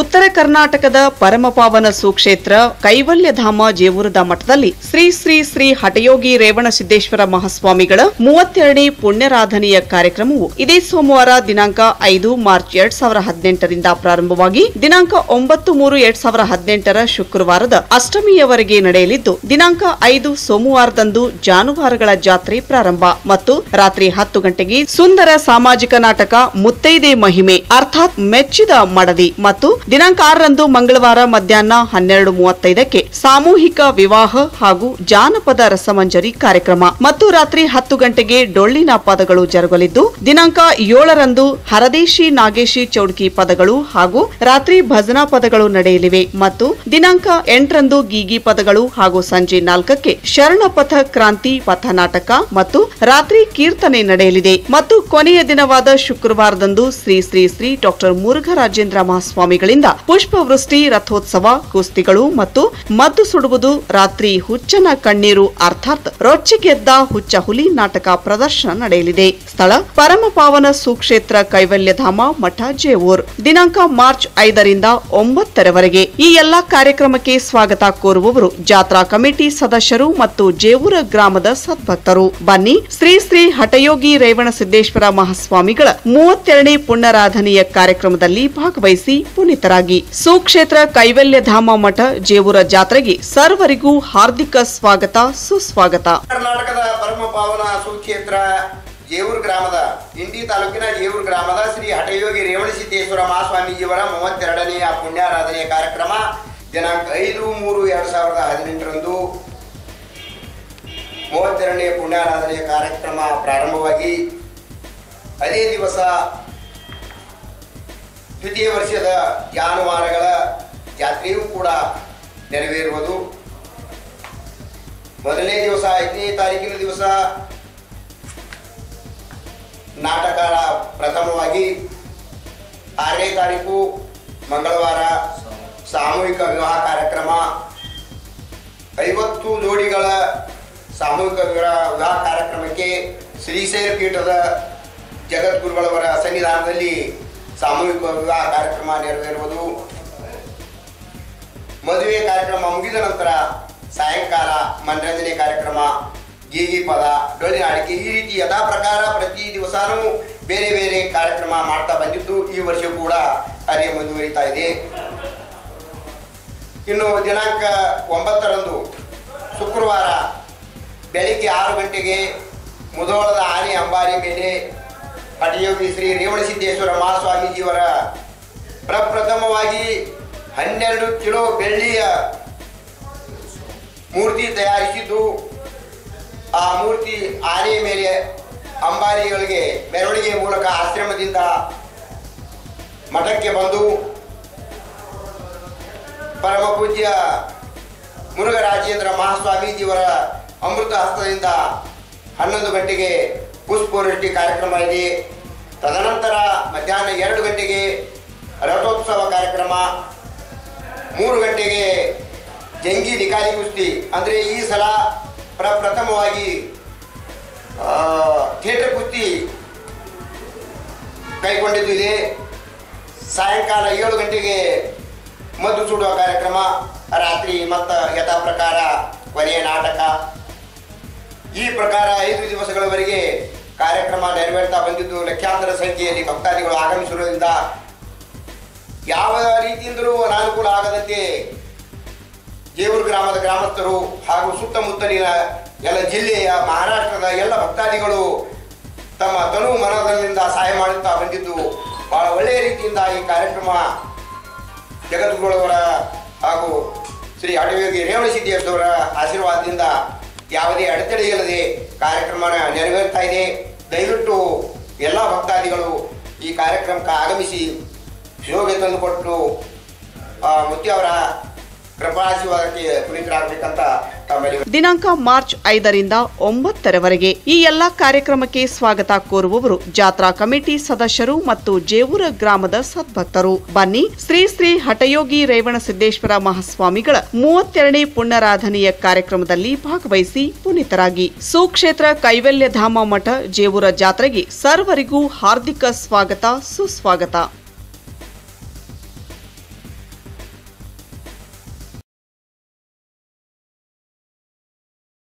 ಉತ್ತರ ಕರ್ನಾಟಕದ ಪರಮಪಾವನ ಸುಕ್ಷೇತ್ರ ಕೈವಲ್ಯಧಾಮ ಜೇವೂರದ ಮಠದಲ್ಲಿ ಶ್ರೀ ಶ್ರೀ ಶ್ರೀ ಹಠಯೋಗಿ ರೇವಣಸಿದ್ದೇಶ್ವರ ಮಹಾಸ್ವಾಮಿಗಳ ಮೂವತ್ತೆರಡನೇ ಪುಣ್ಯರಾಧನೆಯ ಕಾರ್ಯಕ್ರಮವು ಇದೇ ಸೋಮವಾರ ದಿನಾಂಕ ಐದು ಮಾರ್ಚ್ ಎರಡ್ ಸಾವಿರ ಹದಿನೆಂಟರಿಂದ ಪ್ರಾರಂಭವಾಗಿ ದಿನಾಂಕ ಒಂಬತ್ತು ಮೂರು ಎರಡ್ ಸಾವಿರ ಹದಿನೆಂಟರ ಶುಕ್ರವಾರದ ಅಷ್ಟಮಿಯವರೆಗೆ ನಡೆಯಲಿದ್ದು, ದಿನಾಂಕ ಐದು ಸೋಮವಾರದಂದು ಜಾನುವಾರುಗಳ ಜಾತ್ರೆ ಪ್ರಾರಂಭ ಮತ್ತು ರಾತ್ರಿ ಹತ್ತು ಗಂಟೆಗೆ ಸುಂದರ ಸಾಮಾಜಿಕ ನಾಟಕ ಮುತ್ತೈದೆ ಮಹಿಮೆ, ಅರ್ಥಾತ್ ಮೆಚ್ಚಿದ ಮಡದಿ ಮತ್ತು ದಿನಾಂಕ ಆರರಂದು ಮಂಗಳವಾರ ಮಧ್ಯಾಹ್ನ ಹನ್ನೆರಡು ಮೂವತ್ತೈದಕ್ಕೆ ಸಾಮೂಹಿಕ ವಿವಾಹ ಹಾಗೂ ಜಾನಪದ ರಸಮಂಜರಿ ಕಾರ್ಯಕ್ರಮ ಮತ್ತು ರಾತ್ರಿ ಹತ್ತು ಗಂಟೆಗೆ ಡೊಳ್ಳಿನ ಪದಗಳು ಜರುಗಲಿದ್ದು, ದಿನಾಂಕ ಏಳರಂದು ಹರದೇಶಿ ನಾಗೇಶಿ ಚೌಡ್ಕಿ ಪದಗಳು ಹಾಗೂ ರಾತ್ರಿ ಭಜನಾ ಪದಗಳು ನಡೆಯಲಿವೆ ಮತ್ತು ದಿನಾಂಕ ಎಂಟರಂದು ಗೀಗಿ ಪದಗಳು ಹಾಗೂ ಸಂಜೆ ನಾಲ್ಕಕ್ಕೆ ಶರಣಪಥ ಕ್ರಾಂತಿ ಪಥ ನಾಟಕ ಮತ್ತು ರಾತ್ರಿ ಕೀರ್ತನೆ ನಡೆಯಲಿದೆ. ಮತ್ತು ಕೊನೆಯ ದಿನವಾದ ಶುಕ್ರವಾರದಂದು ಶ್ರೀ ಶ್ರೀ ಶ್ರೀ ಡಾಕ್ಟರ್ ಮುರುಘರಾಜೇಂದ್ರ ಮಹಾಸ್ವಾಮಿಗಳಿಂದ ಪುಷ್ಪವೃಷ್ಟಿ, ರಥೋತ್ಸವ, ಕುಸ್ತಿಗಳು ಮತ್ತು ಮದ್ದು ಸುಡುವುದು, ರಾತ್ರಿ ಹುಚ್ಚನ ಕಣ್ಣೀರು ಅರ್ಥಾತ್ ರೊಚ್ಚಿಗೆದ್ದ ಹುಚ್ಚ ಹುಲಿ ನಾಟಕ ಪ್ರದರ್ಶನ ನಡೆಯಲಿದೆ. ಸ್ಥಳ ಪರಮಪಾವನ ಸುಕ್ಷೇತ್ರ ಕೈವಲ್ಯಧಾಮ, ಮಠ, ಜೇವೂರ್. ದಿನಾಂಕ ಮಾರ್ಚ್ ಐದರಿಂದ ಒಂಬತ್ತರವರೆಗೆ ಈ ಎಲ್ಲಾ ಕಾರ್ಯಕ್ರಮಕ್ಕೆ ಸ್ವಾಗತ ಕೋರುವವರು ಜಾತ್ರಾ ಕಮಿಟಿ ಸದಸ್ಯರು ಮತ್ತು ಜೇವೂರ ಗ್ರಾಮದ ಸದ್ಭಕ್ತರು. ಬನ್ನಿ ಶ್ರೀ ಶ್ರೀ ಹಠಯೋಗಿ ರೇವಣ ಸಿದ್ದೇಶ್ವರ ಮಹಾಸ್ವಾಮಿಗಳ ಮೂವತ್ತೆರಡನೇ ಪುಣ್ಯರಾಧನೆಯ ಕಾರ್ಯಕ್ರಮದಲ್ಲಿ ಭಾಗವಹಿಸಿ ಪುನೀತರಾಗಿ ಸುಕ್ಷೇತ್ರ ಕೈವಲ್ಯಧಾಮ ಮಠ, ಜೇವೂರ ಜಾತ್ರೆಗೆ ಸರ್ವರಿಗೂ ಹಾರ್ದಿಕ ಸ್ವಾಗತ, ಸುಸ್ವಾಗತ. ಕರ್ನಾಟಕದ ಪರಮ ಪಾವನ ಸುಕ್ಷೇತ್ರ ಜೇವೂರು ಗ್ರಾಮದ, ಇಂಡಿ ತಾಲೂಕಿನ ಜೇವೂರು ಗ್ರಾಮದ ಶ್ರೀ ಹಠಯೋಗಿ ರೇವಣಸಿದ್ದೇಶ್ವರ ಮಹಾಸ್ವಾಮೀಜಿಯವರ ಮೂವತ್ತೆರಡನೆಯ ಪುಣ್ಯಾರಾಧನೆಯ ಕಾರ್ಯಕ್ರಮ, ದಿನಾಂಕ ಐದು ಮೂರು ಎರಡು ಸಾವಿರದ ಹದಿನೆಂಟರಂದು ಮೂವತ್ತೆರಡನೇ ಪುಣ್ಯಾರಾಧನೆಯ ಕಾರ್ಯಕ್ರಮ ಪ್ರಾರಂಭವಾಗಿ, ಅದೇ ದಿವಸ ದ್ವಿತೀಯ ವರ್ಷದ ಜಾನುವಾರುಗಳ ಜಾತ್ರೆಯೂ ಕೂಡ ನೆರವೇರುವುದು. ಮೊದಲನೇ ದಿವಸ, ಐದನೇ ತಾರೀಕಿನ ದಿವಸ ನಾಟಕ ಪ್ರಥಮವಾಗಿ ಆರನೇ ತಾರೀಕು ಮಂಗಳವಾರ ಸಾಮೂಹಿಕ ವಿವಾಹ ಕಾರ್ಯಕ್ರಮ. ಐವತ್ತು ಜೋಡಿಗಳ ಸಾಮೂಹಿಕ ವಿವಾಹ ಕಾರ್ಯಕ್ರಮಕ್ಕೆ ಶ್ರೀಶೈಲ ಪೀಠದ ಜಗದ್ಗುರುಗಳವರ ಸನ್ನಿಧಾನದಲ್ಲಿ ಸಾಮೂಹಿಕ ವಿವಾಹ ಕಾರ್ಯಕ್ರಮ ನೆರವೇರುವುದು. ಮದುವೆ ಕಾರ್ಯಕ್ರಮ ಮುಗಿದ ನಂತರ ಸಾಯಂಕಾಲ ಮನರಂಜನೆ ಕಾರ್ಯಕ್ರಮ, ಗೀಗಿ ಪದ ಡೊಳ್ಳಿನ ಅಡಿಕೆ ಈ ರೀತಿ ಯಥಾ ಪ್ರಕಾರ ಪ್ರತಿ ದಿವಸನೂ ಬೇರೆ ಬೇರೆ ಕಾರ್ಯಕ್ರಮ ಮಾಡ್ತಾ ಬಂದಿದ್ದು ಈ ವರ್ಷ ಕೂಡ ಕಾರ್ಯ ಮುಂದುವರಿತಾ ಇದೆ. ಇನ್ನು ದಿನಾಂಕ ಒಂಬತ್ತರಂದು ಶುಕ್ರವಾರ ಬೆಳಿಗ್ಗೆ ಆರು ಗಂಟೆಗೆ ಮುದೋಳದ ಆನೆ ಅಂಬಾರಿ ಮೇಲೆ ಹಠಯೋಗಿ ಶ್ರೀ ರೇವಣಸಿದ್ದೇಶ್ವರ ಮಹಾಸ್ವಾಮೀಜಿಯವರ ಪ್ರಪ್ರಥಮವಾಗಿ ಹನ್ನೆರಡು ಕಿಲೋ ಬೆಳ್ಳಿಯ ಮೂರ್ತಿ ತಯಾರಿಸಿದ್ದು, ಆ ಮೂರ್ತಿ ಆನೆ ಮೇಲೆ ಅಂಬಾರಿಗಳಿಗೆ ಮೆರವಣಿಗೆ ಮೂಲಕ ಆಶ್ರಮದಿಂದ ಮಠಕ್ಕೆ ಬಂದು ಪರಮ ಪೂಜ್ಯ ಮುರುಘರಾಜೇಂದ್ರ ಮಹಾಸ್ವಾಮೀಜಿಯವರ ಅಮೃತ ಹಸ್ತದಿಂದ ಹನ್ನೊಂದು ಗಂಟೆಗೆ ಪುಷ್ಪವೃಷ್ಟಿ ಕಾರ್ಯಕ್ರಮ ಇದೆ. ತದನಂತರ ಮಧ್ಯಾಹ್ನ ಎರಡು ಗಂಟೆಗೆ ರಥೋತ್ಸವ ಕಾರ್ಯಕ್ರಮ, ಮೂರು ಗಂಟೆಗೆ ಜಂಗಿ ನಿಕಾಲಿ ಕುಸ್ತಿ. ಅಂದರೆ ಈ ಸಲ ಪ್ರಪ್ರಥಮವಾಗಿ ಥಿಯೇಟರ್ ಕುಸ್ತಿ ಕೈಗೊಂಡಿದ್ದು ಇದೆ ಸಾಯಂಕಾಲ ಏಳು ಗಂಟೆಗೆ ಮದ್ದು ಸುಡುವ ಕಾರ್ಯಕ್ರಮ, ರಾತ್ರಿ ಮತ್ತು ಯಥಾ ಪ್ರಕಾರ ಕೊನೆಯ ನಾಟಕ. ಈ ಪ್ರಕಾರ ಐದು ದಿವಸಗಳವರೆಗೆ ಕಾರ್ಯಕ್ರಮ ನೆರವೇರ್ತಾ ಬಂದಿದ್ದು ಲಕ್ಷಾಂತರ ಸಂಖ್ಯೆಯಲ್ಲಿ ಭಕ್ತಾದಿಗಳು ಆಗಮಿಸಿರುವುದರಿಂದ ಯಾವ ರೀತಿಯಿಂದಲೂ ಅನಾನುಕೂಲ ಆಗದಂತೆ ಜೇವೂರ್ ಗ್ರಾಮದ ಗ್ರಾಮಸ್ಥರು ಹಾಗೂ ಸುತ್ತಮುತ್ತಲಿನ ಎಲ್ಲ ಜಿಲ್ಲೆಯ ಮಹಾರಾಷ್ಟ್ರದ ಎಲ್ಲ ಭಕ್ತಾದಿಗಳು ತಮ್ಮ ತನು ಮನದಿಂದ ಸಹಾಯ ಮಾಡುತ್ತಾ ಬಂದಿದ್ದು ಬಹಳ ಒಳ್ಳೆಯ ರೀತಿಯಿಂದ ಈ ಕಾರ್ಯಕ್ರಮ ಜಗದ್ಗುರುಗಳವರ ಹಾಗೂ ಶ್ರೀ ಅಡವಿಯೋಗಿ ರೇವಣಸಿದ್ದೇಶ್ವರ ಆಶೀರ್ವಾದದಿಂದ ಯಾವುದೇ ಅಡೆತಡೆ ಕಾರ್ಯಕ್ರಮ ನೆರವೇರ್ತಾ ಇದೆ. ದಯವಿಟ್ಟು ಎಲ್ಲ ಭಕ್ತಾದಿಗಳು ಈ ಕಾರ್ಯಕ್ರಮಕ್ಕೆ ಆಗಮಿಸಿ ಶೋಭೆ ತಂದುಕೊಟ್ಟು ಆ, ದಿನಾಂಕ ಮಾರ್ಚ್ ಐದರಿಂದ ಒಂಬತ್ತರವರೆಗೆ ಈ ಎಲ್ಲಾ ಕಾರ್ಯಕ್ರಮಕ್ಕೆ ಸ್ವಾಗತ ಕೋರುವವರು ಜಾತ್ರಾ ಕಮಿಟಿ ಸದಸ್ಯರು ಮತ್ತು ಜೇವೂರ ಗ್ರಾಮದ ಸದ್ಭಕ್ತರು. ಬನ್ನಿ ಶ್ರೀ ಶ್ರೀ ಹಠಯೋಗಿ ರೇವಣ ಸಿದ್ದೇಶ್ವರ ಮಹಾಸ್ವಾಮಿಗಳ ಮೂವತ್ತೆರಡನೇ ಪುಣ್ಯರಾಧನೆಯ ಕಾರ್ಯಕ್ರಮದಲ್ಲಿ ಭಾಗವಹಿಸಿ ಪುನೀತರಾಗಿ. ಸುಕ್ಷೇತ್ರ ಕೈವಲ್ಯಧಾಮ ಮಠ ಜೇವೂರ ಜಾತ್ರೆಗೆ ಸರ್ವರಿಗೂ ಹಾರ್ದಿಕ ಸ್ವಾಗತ, ಸುಸ್ವಾಗತ.